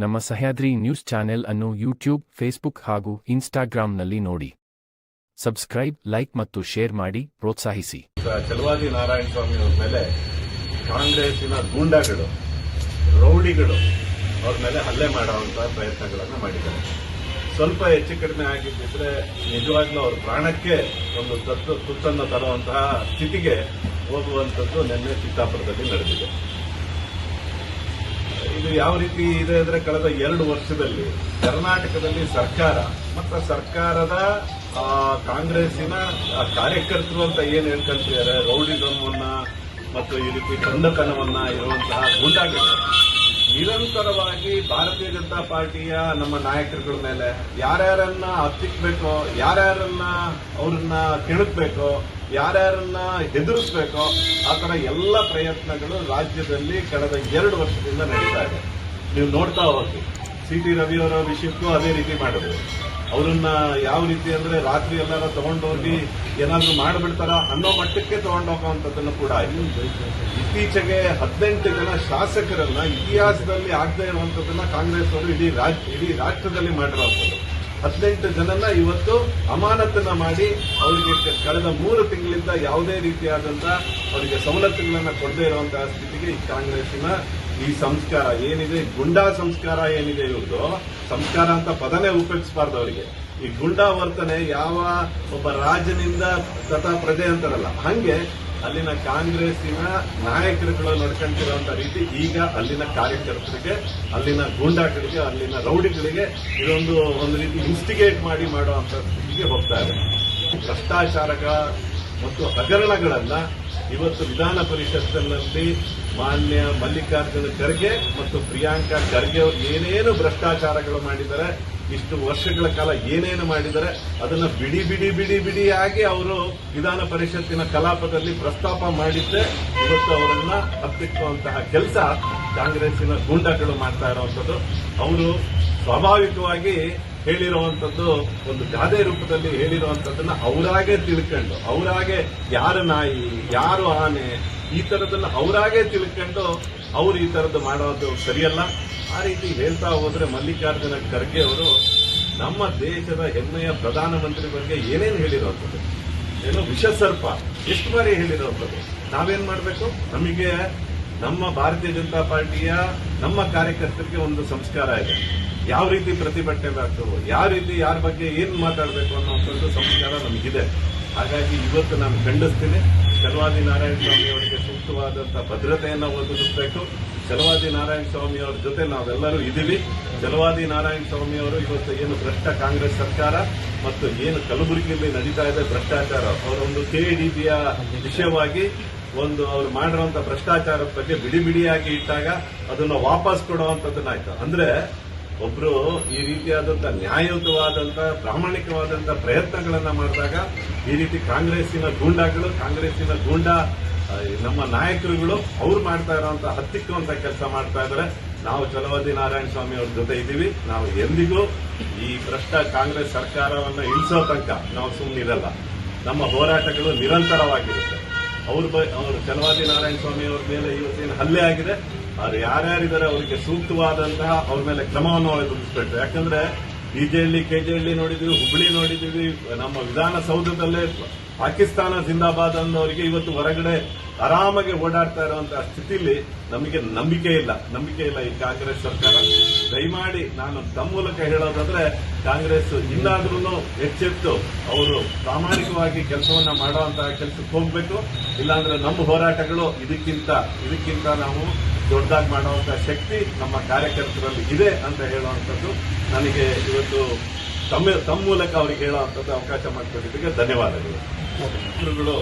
ನಮ್ಮ Sahyadri news channel ಅನ್ನು YouTube, Facebook ಹಾಗೂ ಇನ್ಸ್ಟಾಗ್ರಾಂನಲ್ಲಿ ನೋಡಿ. ಸಬ್ಸ್ಕ್ರೈಬ್, ಲೈಕ್ ಮತ್ತು ಶೇರ್ ಮಾಡಿ, ಪ್ರೋತ್ಸಾಹಿಸಿ. ನಾರಾಯಣ ಸ್ವಾಮಿ ಅವ್ರ ಮೇಲೆ ಕಾಂಗ್ರೆಸ್ಸಿನ ಗೂಂಡಾಗಳು, ರೌಡಿಗಳು ಅವ್ರ ಮೇಲೆ ಹಲ್ಲೆ ಮಾಡುವಂತ ಪ್ರಯತ್ನಗಳನ್ನು ಮಾಡಿದ್ದಾರೆ. ಸ್ವಲ್ಪ ಹೆಚ್ಚು ಕಡಿಮೆ ಆಗಿದ್ದಿದ್ರೆ ನಿಜವಾಗ್ಲೂ ಅವ್ರ ಪ್ರಾಣಕ್ಕೆ ಒಂದು ತತ್ತು ತುತ್ತನ್ನು ತರುವಂತಹ ಸ್ಥಿತಿಗೆ ಹೋಗುವಂಥದ್ದು ನಿನ್ನೆ ಚಿತ್ತಾಪುರದಲ್ಲಿ ನಡೆದಿದೆ. ಇದು ಯಾವ ರೀತಿ ಇದೆ ಅಂದ್ರೆ ಕಳೆದ ಎರಡು ವರ್ಷದಲ್ಲಿ ಕರ್ನಾಟಕದಲ್ಲಿ ಸರ್ಕಾರ, ಮತ್ತು ಸರ್ಕಾರದ ಕಾಂಗ್ರೆಸ್ಸಿನ ಕಾರ್ಯಕರ್ತರು ಅಂತ ಏನ್ ಹೇಳ್ಕೊಂತಿದ್ದಾರೆ ರೌಡಿಸಮನ್ನ ಮತ್ತು ಈ ರೀತಿ ಇರುವಂತಹ ಗೂಂಡಾಗಳು ನಿರಂತರವಾಗಿ ಭಾರತೀಯ ಜನತಾ ಪಾರ್ಟಿಯ ನಮ್ಮ ನಾಯಕರುಗಳ ಮೇಲೆ ಯಾರ್ಯಾರನ್ನ ಹತ್ತಿಕ್ಬೇಕೋ, ಯಾರ್ಯಾರನ್ನ ಅವ್ರನ್ನ ಕೆಣಕ್ಬೇಕೋ, ಯಾರ್ಯಾರನ್ನ ಹೆದರಿಸ್ಬೇಕೋ, ಆ ಥರ ಎಲ್ಲ ಪ್ರಯತ್ನಗಳು ರಾಜ್ಯದಲ್ಲಿ ಕಳೆದ ಎರಡು ವರ್ಷದಿಂದ ನಡೀತಾ ಇದೆ. ನೀವು ನೋಡ್ತಾ ಹೋಗಿ. ಸಿ ಟಿ ರವಿ ಅವರ ವಿಷಯಕ್ಕೂ ಅದೇ ರೀತಿ ಮಾಡಿದ್ರು. ಅವರನ್ನ ಯಾವ ರೀತಿ ಅಂದ್ರೆ ರಾತ್ರಿ ಎಲ್ಲಾರ ತಗೊಂಡೋಗಿ ಏನಾದ್ರು ಮಾಡಿಬಿಡ್ತಾರ ಅನ್ನೋ ಮಟ್ಟಕ್ಕೆ ತಗೊಂಡೋಗುವಂಥದ್ದನ್ನು ಕೂಡ ಇತ್ತೀಚೆಗೆ ಹದಿನೆಂಟು ಜನ ಶಾಸಕರನ್ನ ಇತಿಹಾಸದಲ್ಲಿ ಆಗದೆ ಇರುವಂತದ್ದನ್ನ ಕಾಂಗ್ರೆಸ್ ಅವರು ಇಡೀ ಇಡೀ ರಾಷ್ಟ್ರದಲ್ಲಿ ಮಾಡಿರುವಂಥದ್ದು ಹದಿನೆಂಟು ಜನನ ಇವತ್ತು ಅಮಾನತನ್ನ ಮಾಡಿ ಅವರಿಗೆ ಕಳೆದ ಮೂರು ತಿಂಗಳಿಂದ ಯಾವುದೇ ರೀತಿಯಾದಂತ ಅವರಿಗೆ ಸವಲತ್ತುಗಳನ್ನ ಕೊಡದೇ ಇರುವಂತಹ ಸ್ಥಿತಿಗೆ ಈ ಕಾಂಗ್ರೆಸ್ಸಿನ ಈ ಸಂಸ್ಕಾರ ಏನಿದೆ? ಗುಂಡಾ ಸಂಸ್ಕಾರ ಏನಿದೆ ಇವ್ರದ್ದು ಸಂಸ್ಕಾರ ಅಂತ ಪದನೇ ಉಪಯೋಗಿಸಬಾರ್ದು ಅವರಿಗೆ ಈ ಗುಂಡಾ ವರ್ತನೆ ಯಾವ ಒಬ್ಬ ರಾಜನಿಂದ ತಥಾ ಪ್ರಜೆ ಅಂತಾರಲ್ಲ, ಹಂಗೆ ಅಲ್ಲಿನ ಕಾಂಗ್ರೆಸ್ಸಿನ ನಾಯಕರುಗಳು ನಡ್ಕೊಂತಿರುವಂತ ರೀತಿ ಈಗ ಅಲ್ಲಿನ ಕಾರ್ಯಕರ್ತರಿಗೆ, ಅಲ್ಲಿನ ಗೂಂಡಾಗಳಿಗೆ, ಅಲ್ಲಿನ ರೌಡಿಗಳಿಗೆ ಇದೊಂದು ಒಂದು ರೀತಿ ಇನ್ಸ್ಟಿಗೇಟ್ ಮಾಡಿ ಮಾಡುವಂತ ಸ್ಥಿತಿಗೆ ಹೋಗ್ತಾ ಇದೆ. ಭ್ರಷ್ಟಾಚಾರಕ ಮತ್ತು ಹಗರಣಗಳನ್ನು ಇವತ್ತು ವಿಧಾನ ಪರಿಷತ್ತಿನಲ್ಲಿ ಮಾನ್ಯ ಮಲ್ಲಿಕಾರ್ಜುನ ಖರ್ಗೆ ಮತ್ತು ಪ್ರಿಯಾಂಕಾ ಖರ್ಗೆ ಅವರು ಏನೇನು ಭ್ರಷ್ಟಾಚಾರಗಳು ಮಾಡಿದ್ದಾರೆ, ಇಷ್ಟು ವರ್ಷಗಳ ಕಾಲ ಏನೇನು ಮಾಡಿದ್ದಾರೆ, ಅದನ್ನು ಬಿಡಿ ಬಿಡಿ ಬಿಡಿ ಬಿಡಿಯಾಗಿ ಅವರು ವಿಧಾನ ಪರಿಷತ್ತಿನ ಕಲಾಪದಲ್ಲಿ ಪ್ರಸ್ತಾಪ ಮಾಡಿದ್ದೆ. ಇವತ್ತು ಅವರನ್ನ ಹತ್ತಿಕ್ಕುವಂತಹ ಕೆಲಸ ಕಾಂಗ್ರೆಸ್ಸಿನ ಗೂಂಡಾಗಳು ಮಾಡ್ತಾ ಇರುವಂತದ್ದು ಅವರು ಸ್ವಾಭಾವಿಕವಾಗಿ ಹೇಳಿರುವಂತದ್ದು ಒಂದು ಗಾದೆ ರೂಪದಲ್ಲಿ ಹೇಳಿರುವಂತದ್ದನ್ನ ಅವರಾಗೆ ತಿಳ್ಕೊಂಡು, ಅವರಾಗೆ ಯಾರು ನಾಯಿ, ಯಾರು ಆನೆ, ಈ ತರದನ್ನ ಅವರಾಗೆ ತಿಳ್ಕೊಂಡು ಅವ್ರು ಈ ತರದ್ದು ಮಾಡೋದು ಸರಿಯಲ್ಲ. ಆ ರೀತಿ ಹೇಳ್ತಾ ಹೋದ್ರೆ ಮಲ್ಲಿಕಾರ್ಜುನ ಖರ್ಗೆ ಅವರು ನಮ್ಮ ದೇಶದ ಹೆಮ್ಮೆಯ ಪ್ರಧಾನಮಂತ್ರಿ ಬಗ್ಗೆ ಏನೇನು ಹೇಳಿರುವಂಥದ್ದು ಏನು ವಿಷ ಸರ್ಪ ಎಷ್ಟು ಬಾರಿ ಹೇಳಿರುವಂಥದ್ದು ನಾವೇನ್ ಮಾಡಬೇಕು? ನಮಗೆ ನಮ್ಮ ಭಾರತೀಯ ಜನತಾ ಪಾರ್ಟಿಯ ನಮ್ಮ ಕಾರ್ಯಕರ್ತರಿಗೆ ಒಂದು ಸಂಸ್ಕಾರ ಇದೆ. ಯಾವ ರೀತಿ ಪ್ರತಿಭಟನೆ ಮಾಡ್ತೇವೆ, ಯಾವ ರೀತಿ ಯಾರ ಬಗ್ಗೆ ಏನು ಮಾತಾಡಬೇಕು ಅನ್ನೋಂಥದ್ದು ಸಂಸ್ಕಾರ ನಮಗಿದೆ. ಹಾಗಾಗಿ ಇವತ್ತು ನಾನು ಖಂಡಿಸ್ತೀನಿ. ಚಲವಾದಿ ನಾರಾಯಣ ಸ್ವಾಮಿ ಅವರಿಗೆ ಸೂಕ್ತವಾದಂತಹ ಭದ್ರತೆಯನ್ನು ಒದಗಿಸಬೇಕು. ಚಲವಾದಿ ನಾರಾಯಣ ಸ್ವಾಮಿ ಅವರ ಜೊತೆ ನಾವೆಲ್ಲರೂ ಇದ್ದೀವಿ. ಚಲವಾದಿ ನಾರಾಯಣ ಸ್ವಾಮಿ ಅವರು ಇವತ್ತು ಏನು ಭ್ರಷ್ಟ ಕಾಂಗ್ರೆಸ್ ಸರ್ಕಾರ ಮತ್ತು ಏನು ಕಲಬುರಗಿಯಲ್ಲಿ ನಡೀತಾ ಇದೆ ಭ್ರಷ್ಟಾಚಾರ, ಅವರೊಂದು ಕೆಡಿಬಿಯ ವಿಷಯವಾಗಿ ಒಂದು ಅವ್ರು ಮಾಡಿರುವಂತ ಭ್ರಷ್ಟಾಚಾರದ ಬಗ್ಗೆ ಬಿಡಿ ಬಿಡಿಯಾಗಿ ಇಟ್ಟಾಗ ಅದನ್ನ ವಾಪಸ್ ಕೊಡುವಂತದ್ದನ್ನಾಯ್ತು ಅಂದ್ರೆ ಒಬ್ರು ಈ ರೀತಿಯಾದಂತ ನ್ಯಾಯಯುತವಾದಂತ, ಪ್ರಾಮಾಣಿಕವಾದಂತ ಪ್ರಯತ್ನಗಳನ್ನ ಮಾಡಿದಾಗ ಈ ರೀತಿ ಕಾಂಗ್ರೆಸ್ಸಿನ ಗೂಂಡಾಗಳು, ಕಾಂಗ್ರೆಸ್ಸಿನ ಗೂಂಡಾ ನಮ್ಮ ನಾಯಕರುಗಳು ಅವ್ರು ಮಾಡ್ತಾ ಇರುವಂತ ಹತ್ತಿಕ್ಕುವಂತ ಕೆಲಸ ಮಾಡ್ತಾ ಇದ್ದಾರೆ ನಾವು ಚಲವಾದಿ ನಾರಾಯಣ ಸ್ವಾಮಿ ಅವ್ರ ಜೊತೆ ಇದ್ದೀವಿ. ನಾವು ಎಂದಿಗೂ ಈ ಭ್ರಷ್ಟ ಕಾಂಗ್ರೆಸ್ ಸರ್ಕಾರವನ್ನು ಇಳಿಸೋ ತನಕ ನಾವು ಸುಮ್ಮನಿರಲ್ಲ ನಮ್ಮ ಹೋರಾಟಗಳು ನಿರಂತರವಾಗಿರುತ್ತೆ. ಅವ್ರ ಅವರು ಚಲವಾದಿ ನಾರಾಯಣ ಸ್ವಾಮಿ ಅವ್ರ ಮೇಲೆ ಇವತ್ತೇನು ಹಲ್ಲೆ ಆಗಿದೆ. ಅವ್ರು ಯಾರ್ಯಾರಿದ್ದಾರೆ ಅವರಿಗೆ ಸೂಕ್ತವಾದಂತಹ ಅವ್ರ ಮೇಲೆ ಕ್ರಮವನ್ನು ಎದುರಿಸಬೇಕು. ಯಾಕಂದ್ರೆ ಬಿಜೆಹಳ್ಳಿ ಕೆಜೆಹಳ್ಳಿ ನೋಡಿದ್ವಿ ಹುಬ್ಬಳ್ಳಿ ನೋಡಿದ್ವಿ, ನಮ್ಮ ವಿಧಾನಸೌಧದಲ್ಲೇ ಪಾಕಿಸ್ತಾನ, ಜಿಂದಾಬಾದ್ ಅನ್ನೋರಿಗೆ ಇವತ್ತು ಹೊರಗಡೆ ಆರಾಮಾಗಿ ಓಡಾಡ್ತಾ ಇರುವಂತಹ ಸ್ಥಿತಿಲಿ ನಮಗೆ ನಂಬಿಕೆ ಇಲ್ಲ. ನಂಬಿಕೆ ಇಲ್ಲ ಈ ಕಾಂಗ್ರೆಸ್ ಸರ್ಕಾರ. ದಯಮಾಡಿ ನಾನು ತಮ್ಮ ಮೂಲಕ ಹೇಳೋದಾದ್ರೆ, ಕಾಂಗ್ರೆಸ್ ಇನ್ನಾದ್ರೂ ಎಚ್ಚೆತ್ತು ಅವರು ಪ್ರಾಮಾಣಿಕವಾಗಿ ಕೆಲಸವನ್ನ ಮಾಡುವಂತಹ ಕೆಲಸಕ್ಕೆ ಹೋಗ್ಬೇಕು. ಇಲ್ಲಾಂದ್ರೆ ನಮ್ಮ ಹೋರಾಟಗಳು ಇದಕ್ಕಿಂತ ಇದಕ್ಕಿಂತ ನಾವು ದೊಡ್ಡದಾಗಿ ಮಾಡುವಂತಹ ಶಕ್ತಿ ನಮ್ಮ ಕಾರ್ಯಕರ್ತರಲ್ಲಿ ಇದೆ ಅಂತ ಹೇಳುವಂಥದ್ದು ನನಗೆ ಇವತ್ತು ತಮ್ಮ ತಮ್ಮ ಮೂಲಕ ಅವರಿಗೆ ಹೇಳುವಂಥದ್ದು ಅವಕಾಶ ಮಾಡಿಕೊಟ್ಟಿದ್ದಕ್ಕೆ ಧನ್ಯವಾದಗಳು. ఒక్కరు